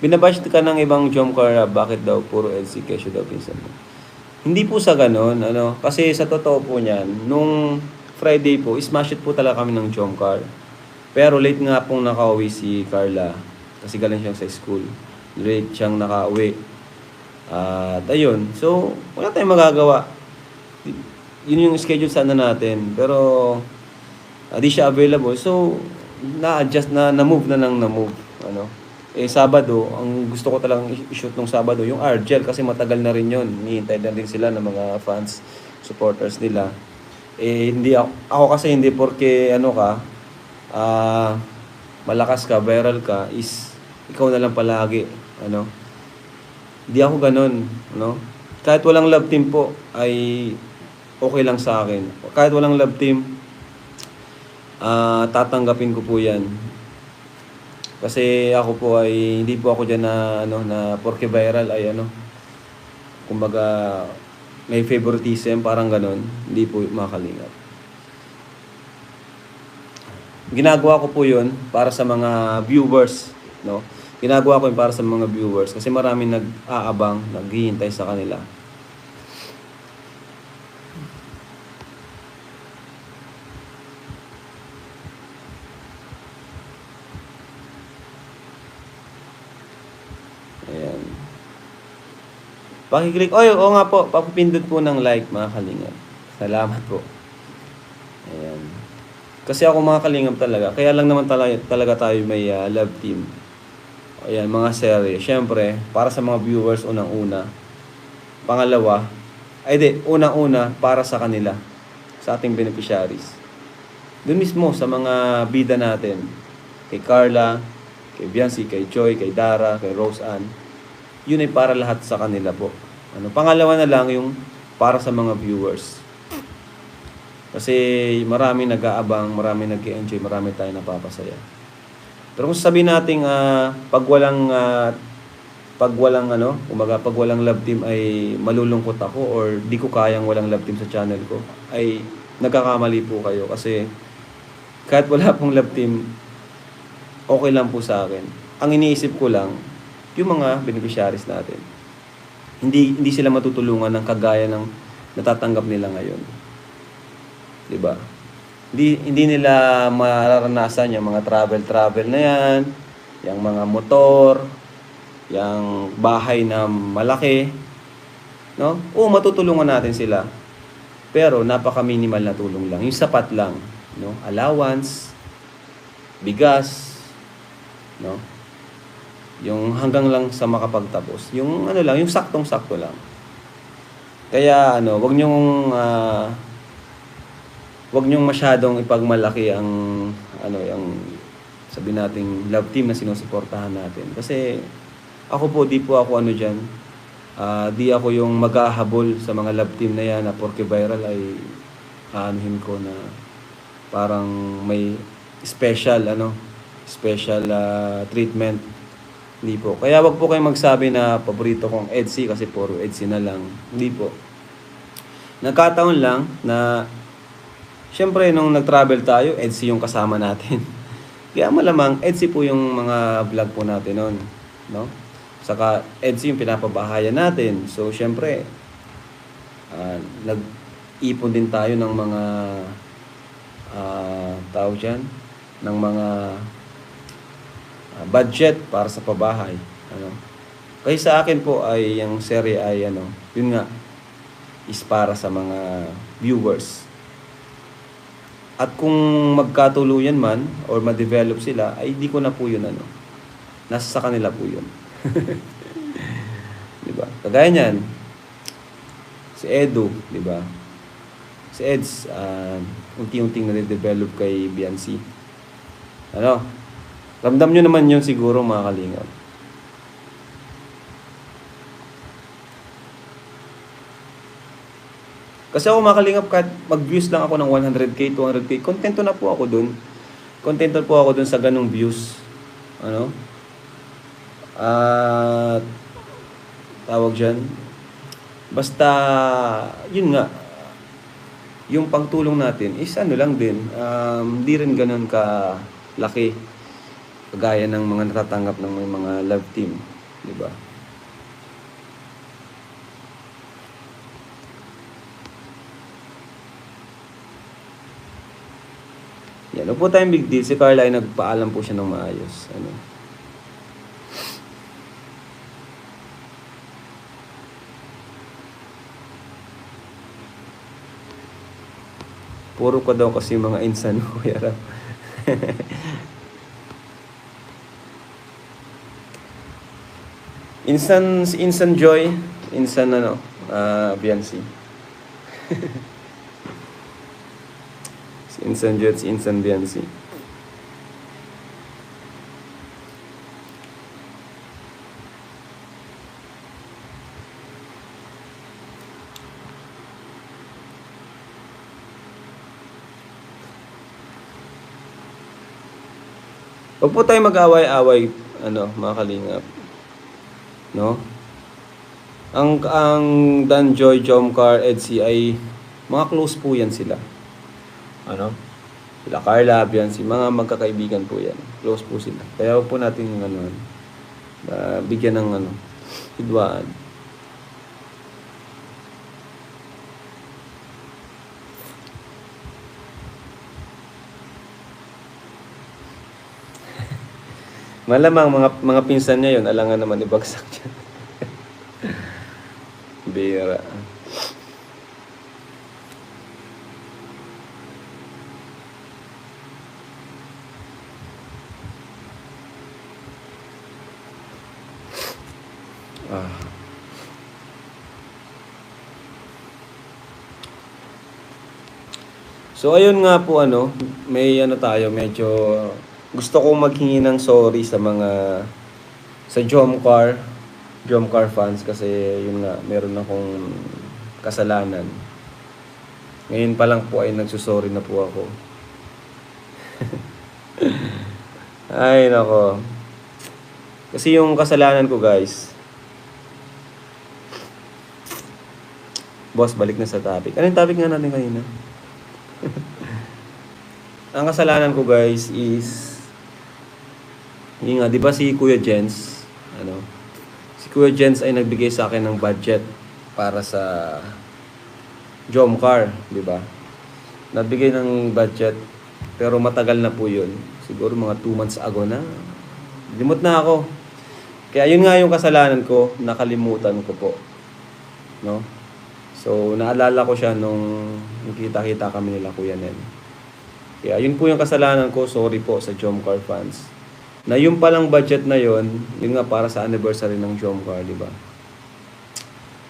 binabash ka ng ibang Jomcar, ah, bakit daw puro LC kesyo daw pinsan mo. Hindi po sa ganun, ano, kasi sa totoo po niyan, nung Friday po, smash it po talaga kami ng Jomcar. Pero late nga pong nakauwi si Carla, kasi galing siyang sa school. Late siyang nakauwi. At ayun, so wala tayong magagawa. Yun yung schedule sana natin. Pero ah, di siya available. So, na-adjust na, na-move na lang na-move. Ano? Eh, Sabado, ang gusto ko talagang i-shoot nung Sabado, yung Argel, kasi matagal na rin yun. Hinihintay na rin sila ng mga fans, supporters nila. Eh, hindi ako, ako kasi hindi porke ano ka, ah, malakas ka, viral ka, is ikaw na lang palagi. Ano? Hindi ako ganun. No? Kahit walang love team po, ay okay lang sa akin. Kahit walang love team, ah tatanggapin ko po yan. Kasi ako po ay hindi po ako diyan na ano na porke viral ay ano kumbaga may favoritism parang ganon hindi po makalingap. Ginagawa ko po 'yun para sa mga viewers, no? Ginagawa ko 'yun para sa mga viewers kasi maraming nag-aabang, naghihintay sa kanila. Ayan. Pakiclick. Oy, oo nga po. Pakipindot po ng like, mga kalingap. Salamat po. Ayan. Kasi ako mga kalingap talaga. Kaya lang naman talaga, talaga tayo may ah, love team. Ayan, mga serye. Siyempre, para sa mga viewers unang-una. Pangalawa, ay di, unang-una para sa kanila. Sa ating beneficiaries. Doon mismo sa mga bida natin. Kay Carla, kay Biancy, kay Joy, kay Dara, kay Rose Ann. Yun ay para lahat sa kanila po. Ano, pangalawa na lang yung para sa mga viewers. Kasi marami nag-aabang, marami nag-enjoy, marami tayong napapasaya. Pero kung sabihin natin ah, pag walang ah, pag walang ano, umaga pag walang love team ay malulungkot ako or di ko kayang walang love team sa channel ko, ay nagkakamali po kayo kasi kahit wala pong love team, okay lang po sa akin. Ang iniisip ko lang, yung mga beneficiaries natin. Hindi hindi sila matutulungan ng kagaya ng natatanggap nila ngayon. 'Di ba? Hindi hindi nila mararanasan yung mga travel travel na 'yan, yung mga motor, yung bahay na malaki, no? Oo, matutulungan natin sila. Pero napaka-minimal na tulong lang. Yung sapat lang, no? Allowance, bigas, no? Yung hanggang lang sa makapagtapos. Yung ano lang, yung saktong-sakto lang. Kaya ano, wag niyong ah, wag niyong masyadong ipagmalaki ang ano, yung sabi nating love team na sinusuportahan natin. Kasi ako po, di po ako ano diyan. Ah, di ako yung maghahabol sa mga love team na yan na porke viral ay aanuhin ko na parang may special ano, special ah, treatment hindi po. Kaya wag po kayong magsabi na paborito kong EDSI kasi puro EDSI na lang. Hindi po. Nagkataon lang na Siyempre, nung nag-travel tayo, EDSI yung kasama natin. Kaya malamang, EDSI po yung mga vlog po natin noon. No? Saka, EDSI yung pinapabahayan natin. So, siyempre, ah, nag-ipon din tayo ng mga uh, tao dyan, ng mga ah, budget para sa pabahay. Ano? Kaya sa akin po ay yung serye ay ano, yun nga, is para sa mga viewers. At kung magkatuluyan man or ma-develop sila, ay di ko na po yun ano. Nasa sa kanila po yun. di ba? Kagaya niyan, si Edu, di ba? Si Eds, uh, unti-unting na-develop kay Biancy. Ano? Ramdam nyo naman yun siguro mga kalingap. Kasi ako makalingap kahit mag-views lang ako ng 100k, 200k, kontento na po ako dun. Kontento po ako dun sa ganong views. Ano? At tawag dyan. Basta, yun nga, yung pagtulong natin is ano lang din, um, di rin ganun ka laki. Kagaya ng mga natatanggap ng may mga love team, di ba? Yan, huwag po tayong big deal. Si Carla ay nagpaalam po siya ng maayos. Ano? Puro ko daw kasi mga insan ko, Kuya. insan, insan joy, insan ano, ah, Biancy. insan joy at si insan Biancy. Huwag po tayo mag-away-away, ano, mga kalingap. No? Ang, ang Dan Joy, Jomcar, Edsy ay mga close po yan sila. Ano? Sila Carla, Biancy, mga magkakaibigan po yan. Close po sila. Kaya po natin ano, ah, bigyan ng ano, hidwaan. Malamang mga mga pinsan niya yun, alangan naman ibagsak niya. Bira. Ah. So ayun nga po ano, may ano tayo, medyo gusto kong maghingi ng sorry sa mga sa Jomcar, Jomcar fans kasi yun nga, meron akong kasalanan. Ngayon pa lang po ay nagsusorry na po ako. ay nako. Kasi yung kasalanan ko guys, Boss, balik na sa topic. Ano yung topic nga natin kanina? Ang kasalanan ko guys is yun nga, di ba si Kuya Jens, ano, si Kuya Jens ay nagbigay sa akin ng budget para sa Jomcar, di ba? Nagbigay ng budget, pero matagal na po yun. Siguro mga 2 months ago na. Limot na ako. Kaya yun nga yung kasalanan ko, nakalimutan ko po. No? So, naalala ko siya nung kita-kita kami nila Kuya Nen. Kaya yun po yung kasalanan ko. Sorry po sa Jomcar fans. Na yung palang budget na yon, yun nga para sa anniversary ng Jomcar, di ba?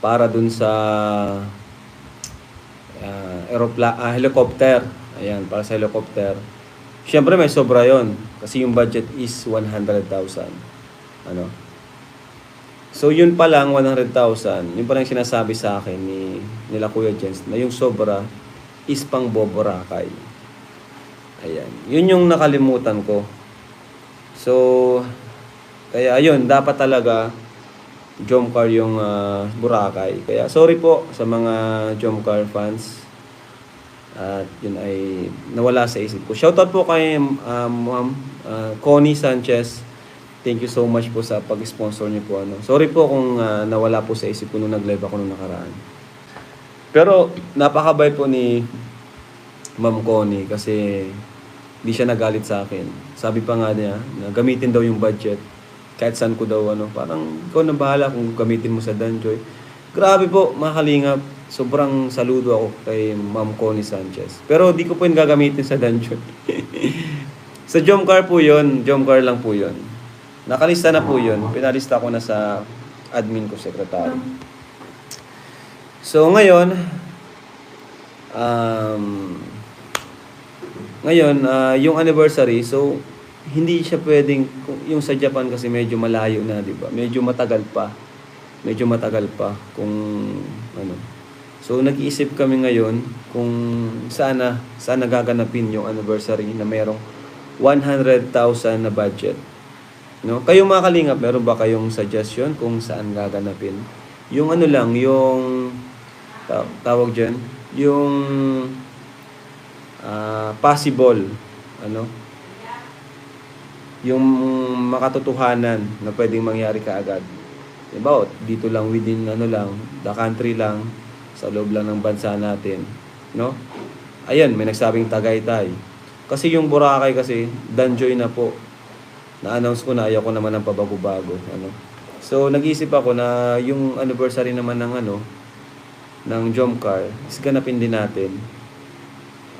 Para dun sa uh, aeropla- ah, helicopter. Ayan, para sa helicopter. Siyempre may sobra yon kasi yung budget is 100,000. Ano? So yun pa lang 100,000, yun pa lang sinasabi sa akin ni nila Kuya Jens na yung sobra is pang Boboracay. Ayan. Yun yung nakalimutan ko. So, kaya ayun, dapat talaga Jomcar yung uh, Boracay. Kaya sorry po sa mga Jomcar fans. At yun ay nawala sa isip ko. Shoutout po kay um, Ma'am uh, Connie Sanchez. Thank you so much po sa pag-sponsor niyo po. Ano. Sorry po kung uh, nawala po sa isip ko nung nag-live ako nung nakaraan. Pero napakabay po ni Ma'am Connie kasi di siya nagalit sa akin. Sabi pa nga niya na gamitin daw yung budget. Kahit saan ko daw ano. Parang ikaw na bahala kung gamitin mo sa Danjoy. Grabe po, mga kalingap. Sobrang saludo ako kay Ma'am Connie Sanchez. Pero di ko po yung gagamitin sa Danjoy. sa Jomcar po yun. Jomcar lang po yun. Nakalista na po yun. Pinalista ko na sa admin ko, secretary. So, ngayon, um, ngayon, uh, yung anniversary, so, hindi siya pwedeng, yung sa Japan kasi medyo malayo na, di ba? Medyo matagal pa. Medyo matagal pa kung, ano. So, nag-iisip kami ngayon kung sana, sana gaganapin yung anniversary na merong 100,000 na budget. No? Kayo mga kalingap, meron ba kayong suggestion kung saan gaganapin? Yung ano lang, yung ta- tawag dyan, yung uh, possible, ano? yung makatotohanan na pwedeng mangyari kaagad. Diba, o, dito lang within ano lang, the country lang, sa loob lang ng bansa natin, no? Ayan, may nagsabing Tagaytay. Kasi yung Boracay kasi, Danjoy na po. Na-announce ko na ayaw ko naman ng pabago-bago, ano. So, nag-isip ako na yung anniversary naman ng ano, ng Jomcar, is ganapin din natin.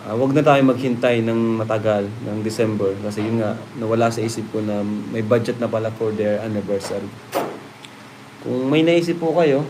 Ah, wag na tayo maghintay ng matagal ng December kasi yun nga nawala sa isip ko na may budget na pala for their anniversary. Kung may naisip po kayo,